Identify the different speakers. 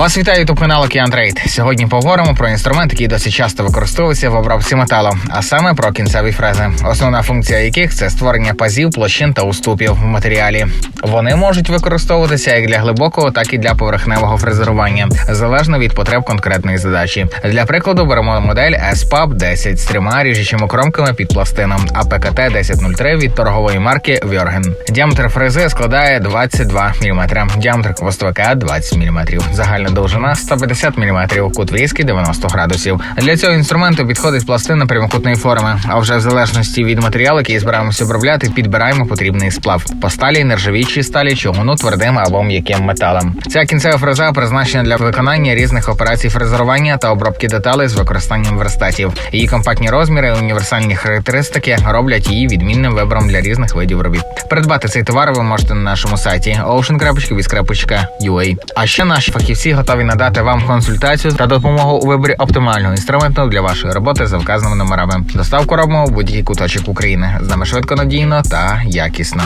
Speaker 1: Вас вітає ютуб канал Океан. Сьогодні поговоримо про інструмент, який досить часто використовується в обробці металу, а саме про кінцеві фрези, основна функція яких це створення пазів, площин та уступів в матеріалі. Вони можуть використовуватися як для глибокого, так і для поверхневого фрезерування, залежно від потреб конкретної задачі. Для прикладу беремо модель SPAP 10 з трьома ріжучими кромками під пластином, а ПКТ 1003 від торгової марки Вьорген. Діаметр фрези складає 22 мм, діаметр хвостовика 20 мм, загальна довжина 150 мм, кут врізки 90 градусів. Для цього інструменту підходить пластина прямокутної форми. А вже в залежності від матеріалу, який збираємося обробляти, підбираємо потрібний сплав по сталі, нержавічій сталі, чугуну, твердим або м'яким металом. Ця кінцева фреза призначена для виконання різних операцій фрезерування та обробки деталей з використанням верстатів. Її компактні розміри і універсальні характеристики роблять її відмінним вибором для різних видів робіт. Придбати цей товар ви можете на нашому сайті ocean.biz.ua. А ще наші фахівці готові надати вам консультацію та допомогу у виборі оптимального інструменту для вашої роботи за вказаними номерами. Доставку робимо в будь-який куточок України. З нами швидко, надійно та якісно.